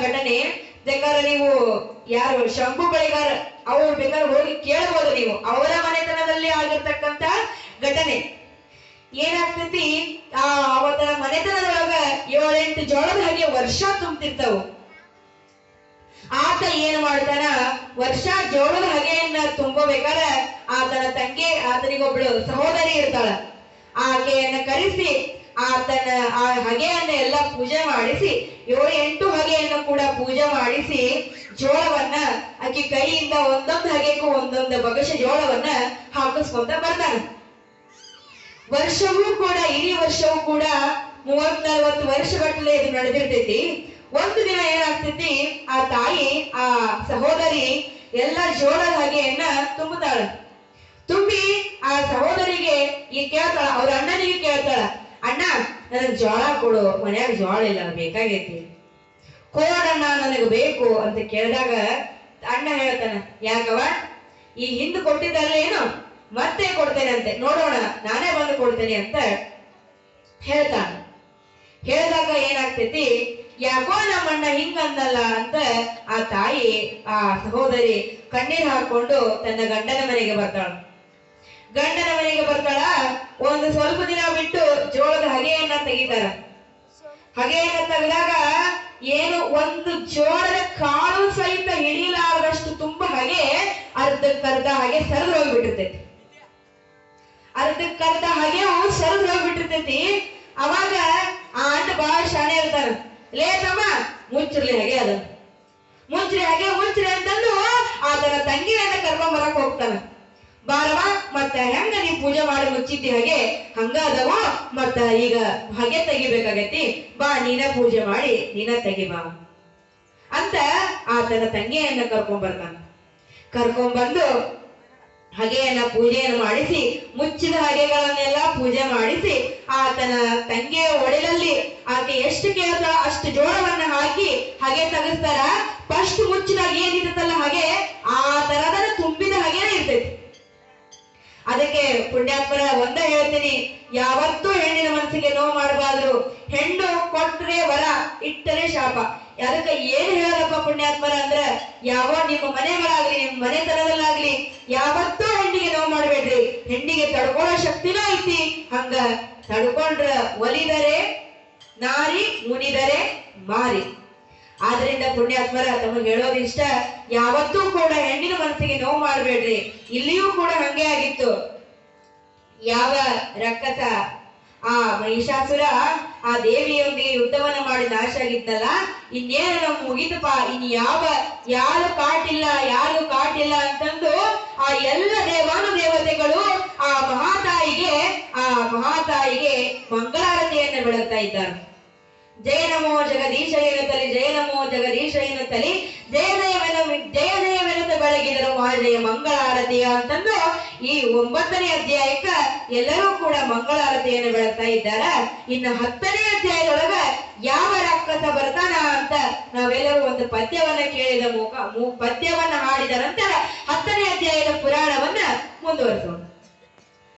ಘಟನೆ ಬೇಕಾದ್ರೆ ನೀವು ಯಾರು, ಶಂಭು ಬಳಿಗಾರ, ಅವರು ಬೇಕಾದ್ರೆ ಹೋಗಿ ಕೇಳಬಹುದು ನೀವು. ಅವರ ಮನೆತನದಲ್ಲಿ ಆಗಿರ್ತಕ್ಕಂತ ಘಟನೆ. ಏನಾಗ್ತೈತಿ? ಆ ಅವತ್ತ ಮನೆತನದೊಳಗ ಏಳೆಂಟು ಜೋಳದ ಹಾಗೆ ವರ್ಷ ತುಂಬ್ತಿರ್ತಾವು. ಆತ ಏನ್ ಮಾಡ್ತಾನ? ವರ್ಷ ಜೋಳದ ಹಗೆಯನ್ನ ತುಂಬೋಬೇಕಾದ್ರೆ ಆತನ ತಂಗಿ, ಆತನಿಗೊಬ್ಳು ಸಹೋದರಿ ಇರ್ತಾಳ. ಆಕೆಯನ್ನ ಕರೆಸಿ ಆತನ, ಆ ಹಗೆಯನ್ನ ಎಲ್ಲ ಪೂಜೆ ಮಾಡಿಸಿ ಏಳು ಎಂಟು ಹಗೆಯನ್ನು ಕೂಡ ಪೂಜೆ ಮಾಡಿಸಿ ಜೋಳವನ್ನ ಆಕೆ ಕೈಯಿಂದ ಒಂದೊಂದು ಹಗೆಗೂ ಒಂದೊಂದು ಬಗಶ ಜೋಳವನ್ನ ಹಾಕಿಸ್ಕೊಂತ ಬರ್ತಾನ. ವರ್ಷವೂ ಕೂಡ, ಇಡೀ ವರ್ಷವೂ ಕೂಡ ಮೂವತ್ ನಲ್ವತ್ತು ವರ್ಷಗಟ್ಟಲೆ ಇದು ನಡೆದಿರ್ತೈತಿ. ಒಂದು ದಿನ ಏನಾಗ್ತೈತಿ, ಆ ತಾಯಿ, ಆ ಸಹೋದರಿ ಎಲ್ಲ ಜೋಳದ ಹಗೆಯನ್ನ ತುಂಬುತ್ತಾಳ. ತುಂಬಿ ಆ ಸಹೋದರಿಗೆ ಈ ಕೇಳ್ತಾಳ, ಅವ್ರ ಅಣ್ಣನಿಗೆ ಕೇಳ್ತಾಳ ಅಣ್ಣ, ನನಗ್ ಜೋಳ ಕೊಡು, ಮನ್ಯಾಗ ಜೋಳ ಇಲ್ಲ ಬೇಕಾಗೈತಿ. ಕೋಡಣ್ಣ ನನಗೆ ಬೇಕು ಅಂತ ಕೇಳಿದಾಗ ಅಣ್ಣ ಹೇಳ್ತಾನ ಯಾಕವ ಈ ಹಿಂದೆ ಕೊಟ್ಟಿದ್ದಲ್ಲ ಏನು? ಮತ್ತೆ ಕೊಡ್ತೇನೆ ಅಂತೆ ನೋಡೋಣ, ನಾನೇ ಬಂದು ಕೊಡ್ತೇನೆ ಅಂತ ಹೇಳ್ತಾನ. ಹೇಳಿದಾಗ ಏನಾಗ್ತೈತಿ? ಯಾಕೋ ನಮ್ಮಣ್ಣ ಹಿಂಗಂದಲ್ಲ ಅಂತ ಆ ತಾಯಿ, ಆ ಸಹೋದರಿ ಕಣ್ಣೀರು ಹಾಕೊಂಡು ತನ್ನ ಗಂಡನ ಮನೆಗೆ ಬರ್ತಾಳ. ಗಂಡನ ಮನೆಗೆ ಬರ್ತಾಳ, ಒಂದು ಸ್ವಲ್ಪ ದಿನ ಬಿಟ್ಟು ಜೋಳದ ಹಗೆಯನ್ನ ತೆಗಿತಾರ. ಹಗೆಯನ್ನ ತೆಗೆದಾಗ ಏನು ಒಂದು ಜೋಳದ ಕಾಳು ಸಹಿತ ಹಿಡಿಯಲಾರದಷ್ಟು ತುಂಬಾ ಹಗೆ ಅರ್ಧಕ್ಕರ್ಧ ಹಾಗೆ ಸರಿದು ಹೋಗ್ಬಿಟ್ಟಿರ್ತೈತಿ ಅರ್ಧಕ್ಕರ್ಧ ಹಾಗೆ ಸರಿದು ಹೋಗ್ಬಿಟ್ಟಿರ್ತೈತಿ ಅವಾಗ ಆ ಅಂಡ ಬಹಳ ಶಾಣೆ ಇರ್ತಾರ. ಲೇ ತಮ್ಮ ಮುಚ್ಚಿರ್ಲಿ ಹಾಗೆ ಅದ. ಮುಚ್ಚ್ರಿ ಹಾಗೆ ಮುಚ್ಚ್ರಿ ಅಂತಂದು ಆತನ ತಂಗಿಯನ್ನ ಕರ್ಕೊಂಡ್ ಬರಕ್ ಹೋಗ್ತಾನ. ಬಾರವ ಮತ್ತ ಹೆಂಗ ನೀ ಪೂಜೆ ಮಾಡಿ ಮುಚ್ಚಿದ್ದಿ ಹಾಗೆ ಹಂಗಾದವ ಮತ್ತ ಈಗ ಹಾಗೆ ತೆಗಿಬೇಕಾಗೈತಿ. ಬಾ, ನೀನ ಪೂಜೆ ಮಾಡಿ, ನೀನ ತೆಗಿಬಾ ಅಂತ ಆತನ ತಂಗಿಯನ್ನ ಕರ್ಕೊಂಡ್ ಬರ್ತಾನ ಕರ್ಕೊಂಡ್ ಬಂದು ಹಗೆಯನ್ನ ಪೂಜೆಯನ್ನು ಮಾಡಿಸಿ, ಮುಚ್ಚಿದ ಹಗೆಗಳನ್ನೆಲ್ಲ ಪೂಜೆ ಮಾಡಿಸಿ, ಆತನ ತಂಗಿಯ ಒಡಲಲ್ಲಿ ಆಕೆ ಎಷ್ಟು ಕೇಳ್ತ ಅಷ್ಟು ಜೋಳವನ್ನ ಹಾಕಿ ಹಗೆ ತಗಸ್ತಾರ. ಫಸ್ಟ್ ಮುಚ್ಚಿದಾಗ ಏನಿರುತ್ತಲ್ಲ ಹಾಗೆ, ಆ ಅದಕ್ಕೆ ಪುಣ್ಯಾತ್ಮರ ಒಂದ ಹೇಳ್ತೀನಿ, ಯಾವತ್ತೂ ಹೆಣ್ಣಿನ ಮನಸ್ಸಿಗೆ ನೋವು ಮಾಡಬಾರ್ದು. ಹೆಣ್ಣು ಕೊಟ್ರೆ ವರ, ಇಟ್ಟರೆ ಶಾಪ. ಅದಕ್ಕೆ ಏನ್ ಹೇಳಪ್ಪ ಪುಣ್ಯಾತ್ಮರ ಅಂದ್ರೆ ಯಾವ ನಿಮ್ಮ ಮನೆಗಳಾಗ್ಲಿ ನಿಮ್ಮ ಮನೆತನದಲ್ಲಾಗ್ಲಿ, ಯಾವತ್ತೂ ಹೆಣ್ಣಿಗೆ ನೋವು ಮಾಡಬೇಡ್ರಿ. ಹೆಣ್ಣಿಗೆ ತಡ್ಕೊಳ್ಳೋ ಶಕ್ತಿನೂ ಐತಿ. ಹಂಗ ತಡ್ಕೊಂಡ್ರ ಒಲಿದರೆ, ನಾರಿ, ಮುನಿದರೆ ಮಾರಿ. ಆದ್ರಿಂದ ಪುಣ್ಯಾತ್ಮರ ತಮಗೆ ಹೇಳೋದು ಇಷ್ಟ. ಯಾವತ್ತೂ ಕೂಡ ಹೆಣ್ಣಿನ ಮನಸ್ಸಿಗೆ ನೋವು ಮಾಡಬೇಡ್ರಿ. ಇಲ್ಲಿಯೂ ಕೂಡ ಹಂಗೆ ಆಗಿತ್ತು. ಯಾವ ರಕ್ಕಸ? ಆ ಮಹಿಷಾಸುರ ಆ ದೇವಿಯೊಂದಿಗೆ ಯುದ್ಧವನ್ನ ಮಾಡಿ ನಾಶ ಆಗಿದ್ನಲ್ಲ ಇನ್ನೇನು ನಮ್ ಮುಗಿತಪ್ಪ? ಇನ್ ಯಾವ, ಯಾರು ಕಾಟಿಲ್ಲ ಯಾರು ಕಾಟಿಲ್ಲ ಅಂತಂದು ಆ ಎಲ್ಲ ದೇವಾನು ದೇವತೆಗಳು ಆ ಮಹಾತಾಯಿಗೆ ಆ ಮಹಾತಾಯಿಗೆ ಮಂಗಳಾರತಿಯನ್ನ ಬೆಳಗ್ತಾ ಇದ್ದಾರೆ. ಜಯ ನಮೋ ಜಗದೀಶ ಎನ್ನುತ್ತಲಿ ಜಯ ನಮೋ ಜಗದೀಶ ಎನ್ನುತ್ತಲಿ ಜಯ ಜಯವೆನ ಜಯ ಜಯವೆನುತ್ತ ಬೆಳಗಿದರು ಮಹಾಜಯ ಮಂಗಳಾರತಿಯ ಅಂತಂದು ಈ ಒಂಬತ್ತನೇ ಅಧ್ಯಾಯಕ್ಕ ಎಲ್ಲರೂ ಕೂಡ ಮಂಗಳಾರತಿಯನ್ನು ಬೆಳಗ್ತಾ ಇದ್ದಾರ. ಇನ್ನು ಹತ್ತನೇ ಅಧ್ಯಾಯದೊಳಗ ಯಾವ ರಾಕ್ಷಸ ಬರ್ತಾನ ಅಂತ ನಾವೆಲ್ಲರೂ ಒಂದು ಪದ್ಯವನ್ನ ಕೇಳಿದ ಮುಖ ಪದ್ಯವನ್ನ ಹಾಡಿದ ನಂತರ ಹತ್ತನೇ ಅಧ್ಯಾಯದ ಪುರಾಣವನ್ನ ಮುಂದುವರಿಸೋಣ.